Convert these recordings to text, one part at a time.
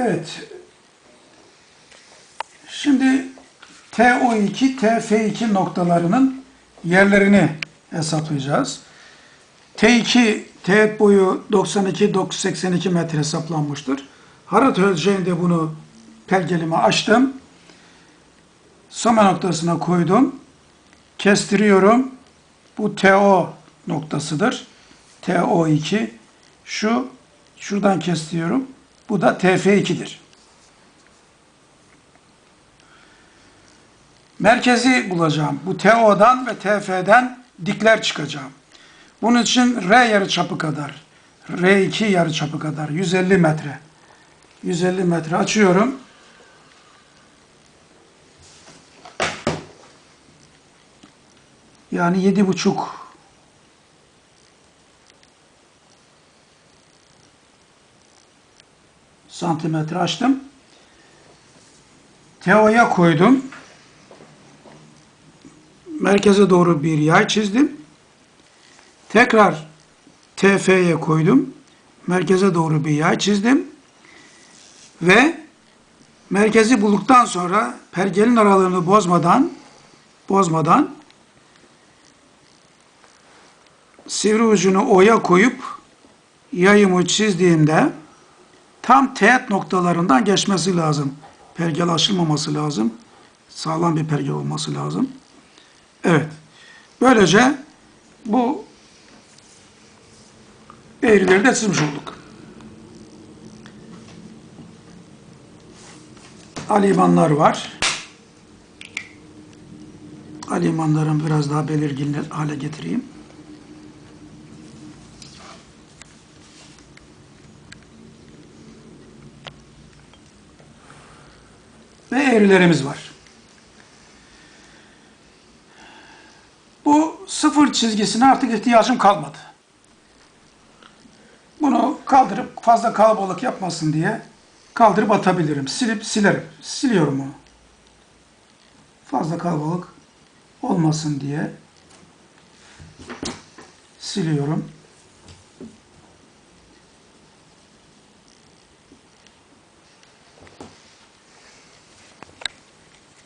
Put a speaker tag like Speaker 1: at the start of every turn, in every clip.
Speaker 1: Evet. Şimdi TO2, TF2 noktalarının yerlerini hesaplayacağız. T2 teğet boyu 92-82 metre hesaplanmıştır. Harita ölçeğinde bunu pergelime açtım. Soma noktasına koydum. Kestiriyorum. Bu TO noktasıdır. TO2. Şu, şuradan kestiriyorum. Bu da TF2'dir. Merkezi bulacağım. Bu TO'dan ve TF'den dikler çıkacağım. Bunun için R yarıçapı kadar, R2 yarıçapı kadar 150 metre. 150 metre açıyorum. Yani 7,5 santimetre açtım. Teo'ya koydum. Merkeze doğru bir yay çizdim. Tekrar TF'ye koydum. Merkeze doğru bir yay çizdim. Ve merkezi bulduktan sonra pergelin aralığını bozmadan bozmadan sivri ucunu O'ya koyup yayımı çizdiğimde tam teğet noktalarından geçmesi lazım. Pergel aşılmaması lazım. Sağlam bir pergel olması lazım. Evet. Böylece bu eğrileri de çizmiş olduk. Alimanlar var. Alimanlarımı biraz daha belirgin hale getireyim. Ve eğrilerimiz var. Bu sıfır çizgisine artık ihtiyacım kalmadı. Bunu kaldırıp fazla kalabalık yapmasın diye kaldırıp atabilirim. Silip silerim. Siliyorum onu. Fazla kalabalık olmasın diye siliyorum.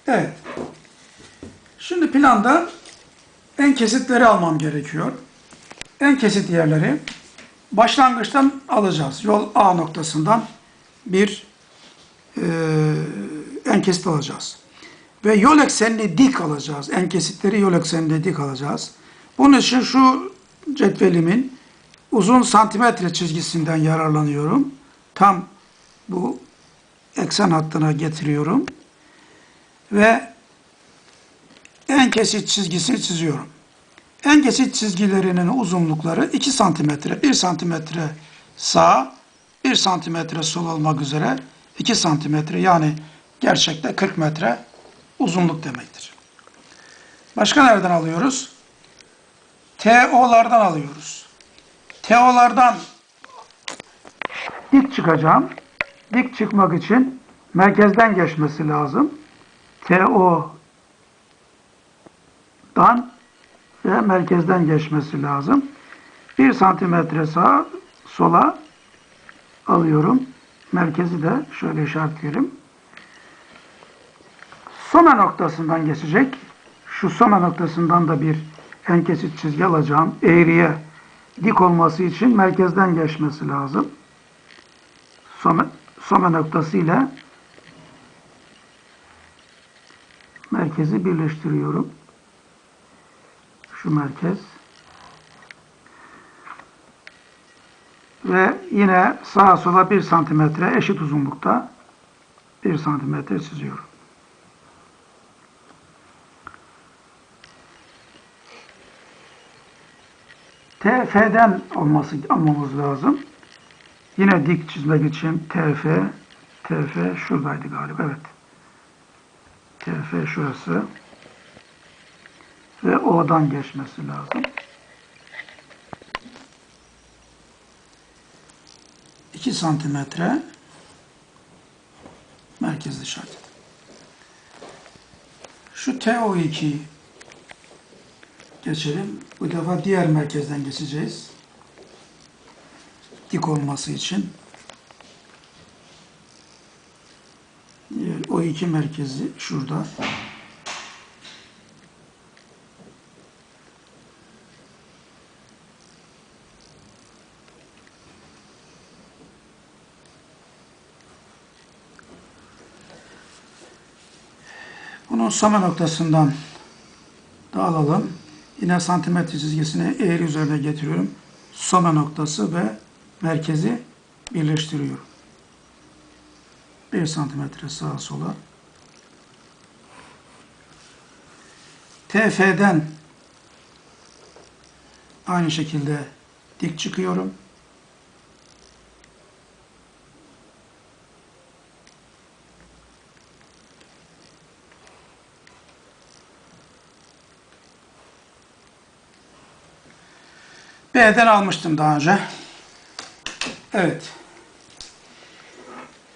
Speaker 1: Evet. Şimdi planda en kesitleri almam gerekiyor. En kesit yerleri başlangıçtan alacağız. Yol A noktasından bir e, en kesit alacağız. Ve yol eksenini dik alacağız. En kesitleri yol eksenine dik alacağız. Bunun için şu cetvelimin uzun santimetre çizgisinden yararlanıyorum. Tam bu eksen hattına getiriyorum. Ve en kesit çizgisini çiziyorum. En kesit çizgilerinin uzunlukları 2 santimetre. 1 santimetre sağ, 1 santimetre sol olmak üzere 2 santimetre yani gerçekte 40 metre uzunluk demektir. Başka nereden alıyoruz? TO'lardan alıyoruz. TO'lardan dik çıkacağım. Dik çıkmak için merkezden geçmesi lazım. TO'dan ve merkezden geçmesi lazım. 1 santimetre sağa sola alıyorum. Merkezi de şöyle işaretleyelim. Sona noktasından geçecek. Şu sona noktasından da bir en kesit çizgi alacağım. Eğriye dik olması için merkezden geçmesi lazım. Sona, sona noktası ile merkezi birleştiriyorum. Şu merkez. Ve yine sağa sola 1 santimetre eşit uzunlukta 1 santimetre çiziyorum. TF'den olması almamız lazım. Yine dik çizmek için TF TF şuradaydı galiba. Evet. TF şurası ve O'dan geçmesi lazım. 2 santimetre merkez işaret. Şu TO2 geçelim. Bu defa diğer merkezden geçeceğiz. Dik olması için. TO2 merkezi şurada. Bunun soma noktasından da alalım. Yine santimetre çizgisini eğri üzerine getiriyorum. Soma noktası ve merkezi birleştiriyorum. 1 santimetre sağa sola. TF'den aynı şekilde dik çıkıyorum. B'den almıştım daha önce. Evet.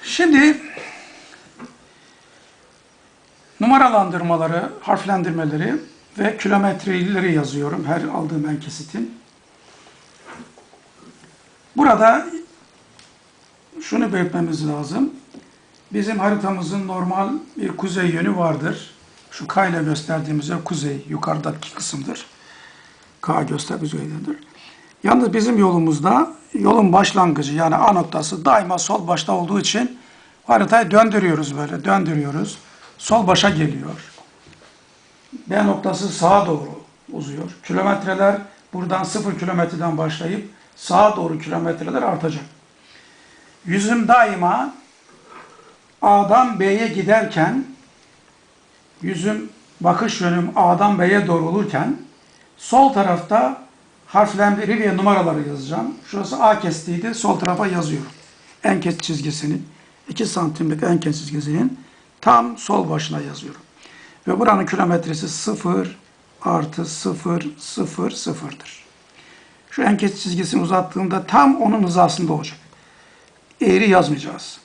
Speaker 1: Şimdi numaralandırmaları, harflendirmeleri ve kilometreleri yazıyorum her aldığım en kesitin. Burada şunu belirtmemiz lazım. Bizim haritamızın normal bir kuzey yönü vardır. Şu K ile gösterdiğimiz yer kuzey, yukarıdaki kısımdır. K gösterdiğimiz yönüdür. Yalnız bizim yolumuzda yolun başlangıcı yani A noktası daima sol başta olduğu için haritayı döndürüyoruz böyle, döndürüyoruz. Sol başa geliyor. B noktası sağa doğru uzuyor. Kilometreler buradan 0 kilometreden başlayıp sağa doğru kilometreler artacak. Yüzüm daima A'dan B'ye giderken yüzüm bakış yönüm A'dan B'ye doğru olurken sol tarafta harfleri ve numaraları yazacağım. Şurası A kestiğiydi. Sol tarafa yazıyorum. En kes çizgisini 2 santimlik en kes çizgisinin tam sol başına yazıyorum. Ve buranın kilometresi 0 artı 0 0 0'dır. Şu en kes çizgisini uzattığımda tam onun hizasında olacak. Eğri yazmayacağız.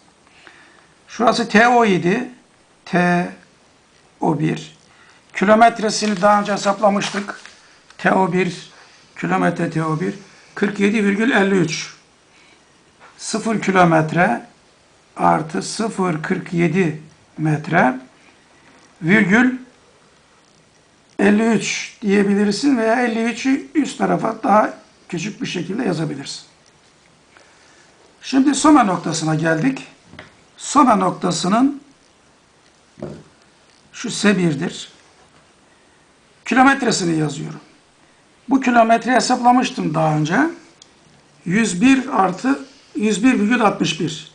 Speaker 1: Şurası TO idi. TO1. Kilometresini daha önce hesaplamıştık. TO1 kilometre TO1 47,53 0 kilometre artı 0,47 metre virgül 53 diyebilirsin veya 53'ü üst tarafa daha küçük bir şekilde yazabilirsin. Şimdi Soma noktasına geldik. Soma noktasının şu S1'dir. Kilometresini yazıyorum. Bu kilometre hesaplamıştım daha önce. 101 artı 101,61.